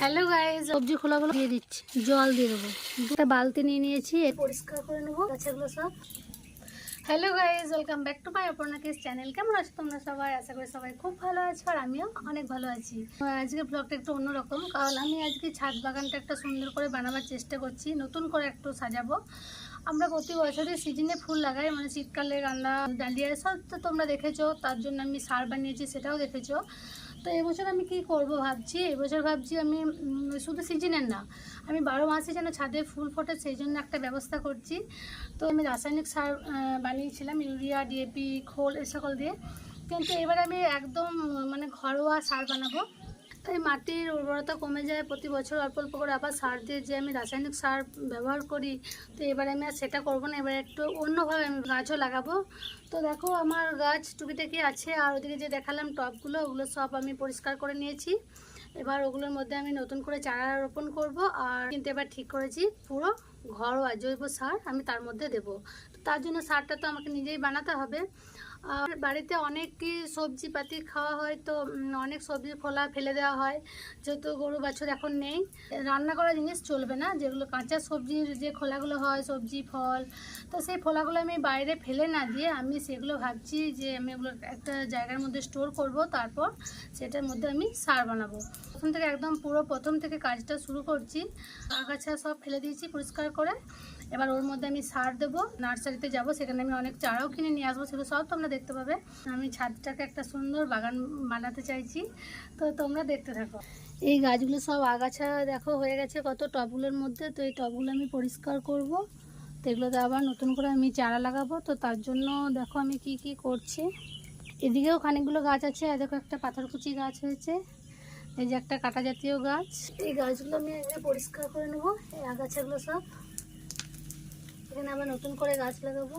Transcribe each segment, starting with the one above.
Hello guys সবজি খোলাগুলো দিয়ে দিচ্ছি। জল দিয়ে দেবো। একটা বালতি নিয়ে নিয়েছি পরিষ্কার করে নেব, গাছাগুলো সব। Hello guys welcome back to my অপর্ণাকিস channel কেমন আছো তোমরা সবাই? আশা করি সবাই খুব ভালো আছো আর আমিও অনেক ভালো আছি। আজকে ব্লগটা একটু অন্যরকম, কারণ আমি আজকে ছাদ বাগানটা একটা সুন্দর করে বানাবার চেষ্টা করছি। নতুন করে একটু সাজাবো। আমরা প্রতি বছরই সিজনে ফুল লাগাই মানে শীতকালে রান্না, ডালিয়া, সব তো তোমরা দেখেছ, তার জন্য আমি সার বানিয়েছি সেটাও দেখেছ। তো এবছর আমি কি করব ভাবছি? এবছর ভাবছি আমি শুধু সিজনের না, আমি বারো মাসে যেন ছাদে ফুল ফোটে সেই জন্য একটা ব্যবস্থা করছি। তো আমি রাসায়নিক সার বানিয়েছিলাম, ইউরিয়া ডিএপি খোল এ সকল দিয়ে। কিন্তু এবার আমি একদম মানে ঘরোয়া সার বানাবো। তাই মাটির উর্বরতা কমে যায়, প্রতি বছর অল্প অল্প করে আবার সার দিয়ে যে আমি রাসায়নিক সার ব্যবহার করি, তো এবারে আমি আর সেটা করব না, এবারে একটু অন্যভাবে আমি গাছও লাগাবো। তো দেখো আমার গাছ টুকিটাকি আছে, আর ওদিকে যে দেখালাম টবগুলো ওগুলো সব আমি পরিষ্কার করে নিয়েছি। এবার ওগুলোর মধ্যে আমি নতুন করে চারা রোপণ করব, আর কিন্তু এবার ঠিক করেছি পুরো ঘরোয়া জৈব সার আমি তার মধ্যে দেব। তো তার জন্য সারটা তো আমাকে নিজেই বানাতে হবে। আর বাড়িতে অনেকই সবজি পাতি খাওয়া হয় তো অনেক সবজি খোলা ফেলে দেওয়া হয়। যেহেতু গরু বাছুর এখন নেই, রান্না করা জিনিস চলবে না, যেগুলো কাঁচা সবজির যে খোলাগুলো হয়, সবজি, ফল, তো সেই ফলাগুলো আমি বাইরে ফেলে না দিয়ে আমি সেগুলো ভাবছি যে আমি ওগুলো একটা জায়গার মধ্যে স্টোর করব, তারপর সেটার মধ্যে আমি সার বানাবো। প্রথম থেকে একদম পুরো প্রথম থেকে কাজটা শুরু করছি, আগাছা সব ফেলে দিয়েছি পরিষ্কার করে। এবার ওর মধ্যে আমি সার দেবো, নার্সারিতে যাব, সেখানে আমি অনেক চারাও কিনে নিয়ে আসব, সেগুলো সব তোমরা দেখতে পাবে। আমি ছাদটাকে একটা সুন্দর বাগান বানাতে চাইছি। তো তোমরা দেখতে থাকো। এই গাছগুলো সব আগাছা দেখো হয়ে গেছে, কত টবগুলোর মধ্যে। তো এই টবগুলো আমি পরিষ্কার করব। তো এগুলোতে আবার নতুন করে আমি চারা লাগাবো। তো তার জন্য দেখো আমি কি কি করছি। এদিকেও খানিকগুলো গাছ আছে। আর দেখো একটা পাথরকুচি গাছ হয়েছে। এই যে একটা কাটা জাতীয় গাছ। এই গাছগুলো আমি এখানে পরিষ্কার করে নেব। এই আগাছাগুলো সব। এখানে আবার নতুন করে গাছ লাগাবো।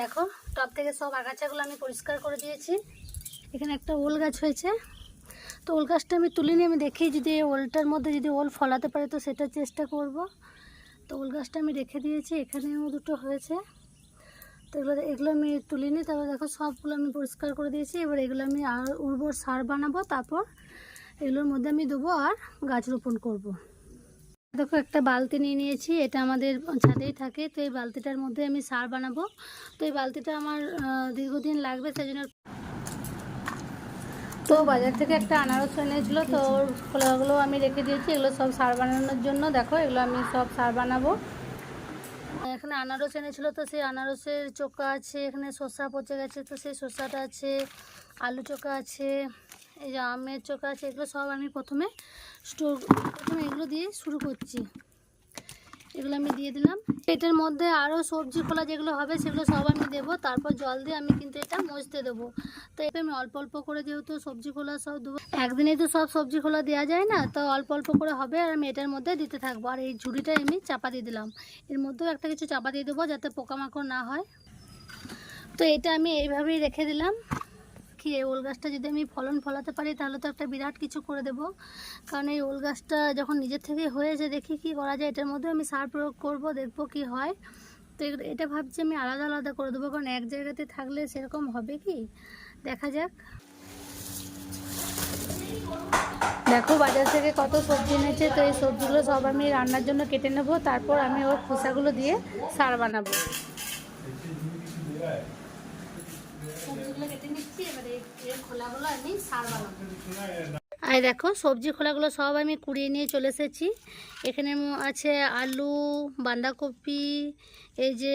দেখো, টব থেকে সব আগাছাগুলো আমি পরিষ্কার করে দিয়েছি। এখানে একটা ওল গাছ হয়েছে। তো ওল গাছটা আমি তুলে নিয়ে আমি দেখি যদি ওলটার মধ্যে যদি ওল ফলাতে পারে তো সেটা চেষ্টা করব। তো ওল গাছটা আমি রেখে দিয়েছি, এখানেও দুটো হয়েছে। তো এগুলো এগুলো আমি তুলে নিই তারপর দেখো সবগুলো আমি পরিষ্কার করে দিয়েছি। এবার এগুলো আমি আর উর্বর সার বানাবো, তারপর এগুলোর মধ্যে আমি দেবো আর গাছ রোপণ করব। দেখো, একটা বালতি নিয়ে নিয়েছি, এটা আমাদের ছাদেই থাকে, তো এই বালতিটার মধ্যে আমি সার বানাবো। তো এই বালতিটা আমার দীর্ঘদিন লাগবে, সেই জন্য তো বাজার থেকে একটা আনারস এনেছিল তো ওর খোলাগুলো আমি রেখে দিয়েছি, এগুলো সব সার বানানোর জন্য। দেখো, এগুলো আমি সব সার বানাবো। এখানে আনারস এনেছিলো, তো সেই আনারসের চোকা আছে, এখানে শসা পচে গেছে, তো সেই শসাটা আছে, আলু চোকা আছে। এই যে আমের চোখা আছে, এগুলো সব আমি প্রথমে স্টোর, প্রথমে এগুলো দিয়ে শুরু করছি। এগুলো আমি দিয়ে দিলাম। এটার মধ্যে আরও সবজি খোলা যেগুলো হবে, সেগুলো সব আমি দেবো। তারপর জল দিয়ে আমি কিন্তু এটা মজতে দেবো। তো এটা আমি অল্প অল্প করে যেহেতু সবজি খোলা সব দেবো, একদিনেই তো সব সবজি খোলা দেওয়া যায় না, তো অল্প অল্প করে হবে আর আমি এটার মধ্যে দিতে থাকব। আর এই ঝুড়িটা আমি চাপা দিয়ে দিলাম। এর মধ্যেও একটা কিছু চাপা দিয়ে দেবো যাতে পোকামাকড় না হয়। তো এটা আমি এইভাবেই রেখে দিলাম। কি এই ওল গাছটা যদি আমি ফলন ফলাতে পারি, তাহলে তো একটা বিরাট কিছু করে দেবো। কারণ এই ওল গাছটা যখন নিজের থেকে হয়েছে, দেখি কি করা যায়, এটার মধ্যে আমি সার প্রয়োগ করব, দেখব কি হয়। তো এটা ভাবছি আমি আলাদা আলাদা করে দেবো, কারণ এক জায়গাতে থাকলে সেরকম হবে কি? দেখা যাক। দেখো বাজার থেকে কত সবজি এনেছে, তো এই সবজিগুলো সব আমি রান্নার জন্য কেটে নেব, তারপর আমি ওর খোসাগুলো দিয়ে সার বানাবো। আর দেখো, সবজি খোলাগুলো সব আমি কুড়িয়ে নিয়ে চলে এসেছি। এখানে আছে আলু, বাঁধাকপি, এই যে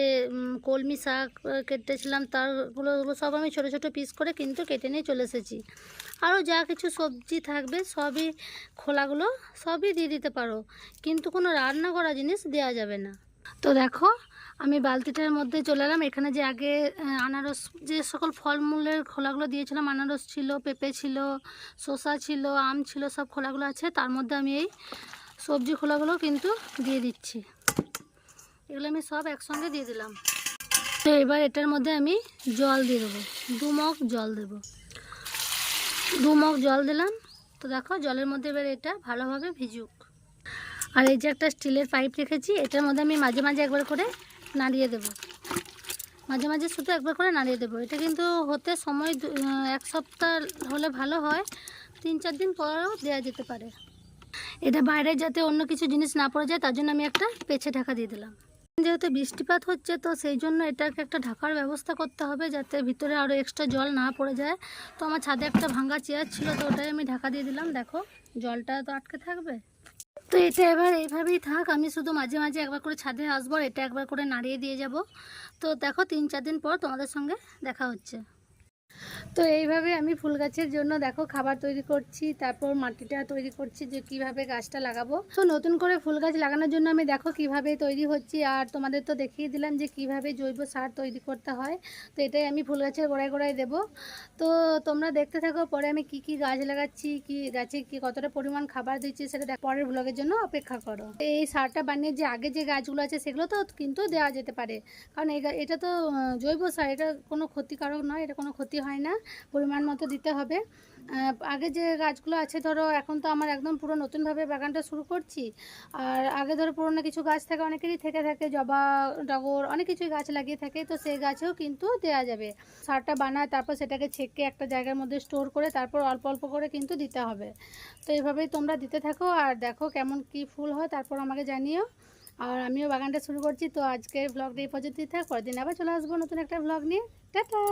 কলমি শাক কেটেছিলাম, তারগুলো, ওগুলো সব আমি ছোট ছোট পিস করে কিন্তু কেটে নিয়ে চলে এসেছি। আরও যা কিছু সবজি থাকবে, সবই খোলাগুলো সবই দিয়ে দিতে পারো। কিন্তু কোনো রান্না করা জিনিস দেওয়া যাবে না। তো দেখো, আমি বালতিটার মধ্যে চলে এলাম। এখানে যে আগে আনারস, যে সকল ফলমূলের খোলাগুলো দিয়েছিলাম, আনারস ছিল, পেঁপে ছিল, শসা ছিল, আম ছিল, সব খোলাগুলো আছে। তার মধ্যে আমি এই সবজি খোলাগুলো কিন্তু দিয়ে দিচ্ছি। এগুলো আমি সব একসঙ্গে দিয়ে দিলাম। তো এবার এটার মধ্যে আমি জল দিয়ে দেবো। দু মগ জল দেবো। দু মগ জল দিলাম। তো দেখো, জলের মধ্যে এবার এটা ভালোভাবে ভিজুক। আর এই যে একটা স্টিলের পাইপ রেখেছি, এটার মধ্যে আমি মাঝে মাঝে একবার করে নাড়িয়ে দেবো। মাঝে মাঝে শুধু একবার করে নাড়িয়ে দেবো। এটা কিন্তু হতে সময় এক সপ্তাহ হলে ভালো হয়, তিন চার দিন পরেও দেওয়া যেতে পারে। এটা বাইরে যাতে অন্য কিছু জিনিস না পড়ে যায়, তার জন্য আমি একটা পেছে ঢাকা দিয়ে দিলাম। যেহেতু বৃষ্টিপাত হচ্ছে, তো সেই জন্য এটাকে একটা ঢাকার ব্যবস্থা করতে হবে যাতে ভিতরে আরও এক্সট্রা জল না পড়ে যায়। তো আমার ছাদে একটা ভাঙা চেয়ার ছিল, তো ওটাই আমি ঢাকা দিয়ে দিলাম। দেখো, জলটা তো আটকে থাকবে। তো এটা এবার এইভাবেই থাক। আমি শুধু মাঝে মাঝে একবার করে ছাদে আসব এটা একবার করে নাড়িয়ে দিয়ে যাব। তো দেখো তিন চার দিন পর তোমাদের সঙ্গে দেখা হচ্ছে। তো এইভাবে আমি ফুল গাছের জন্য দেখো খাবার তৈরি করছি, তারপর মাটিটা তৈরি করছি যে কীভাবে গাছটা লাগাবো। তো নতুন করে ফুল গাছ লাগানোর জন্য আমি দেখো কীভাবে তৈরি হচ্ছি, আর তোমাদের তো দেখিয়ে দিলাম যে কীভাবে জৈব সার তৈরি করতে হয়, তো এটাই আমি ফুল গাছের গোড়ায় গোড়ায় দেবো। তো তোমরা দেখতে থাকো, পরে আমি কি কি গাছ লাগাচ্ছি, কি গাছে কি কতটা পরিমাণ খাবার দিচ্ছি সেটা দেখ- পরের ব্লগের জন্য অপেক্ষা করো। এই সারটা বানিয়ে যে আগে যে গাছগুলো আছে সেগুলো তো কিন্তু দেওয়া যেতে পারে, কারণ এটা তো জৈব সার, এটা কোনো ক্ষতিকারক নয়, এটা কোনো ক্ষতি হয় না, পরিমাণ মতো দিতে হবে। আগে যে গাছগুলো আছে ধরো, এখন তো আমার একদম পুরো নতুনভাবে বাগানটা শুরু করছি। আর আগে ধরো পুরোনো কিছু গাছ থাকে, অনেকেরই থেকে থাকে, জবা, ডগর, অনেক কিছুই গাছ লাগিয়ে থাকে, তো সেই গাছেও কিন্তু দেওয়া যাবে। সারটা বানায়, তারপর সেটাকে ছেঁকে একটা জায়গার মধ্যে স্টোর করে, তারপর অল্প অল্প করে কিন্তু দিতে হবে। তো এইভাবেই তোমরা দিতে থাকো, আর দেখো কেমন কি ফুল হয়, তারপর আমাকে জানিও। আর আমিও বাগানটা শুরু করছি, তো আজকের ব্লগটা এই পর্যন্তই থাক, পরের দিন আবার চলে আসব নতুন একটা ব্লগ নিয়ে। টাটা!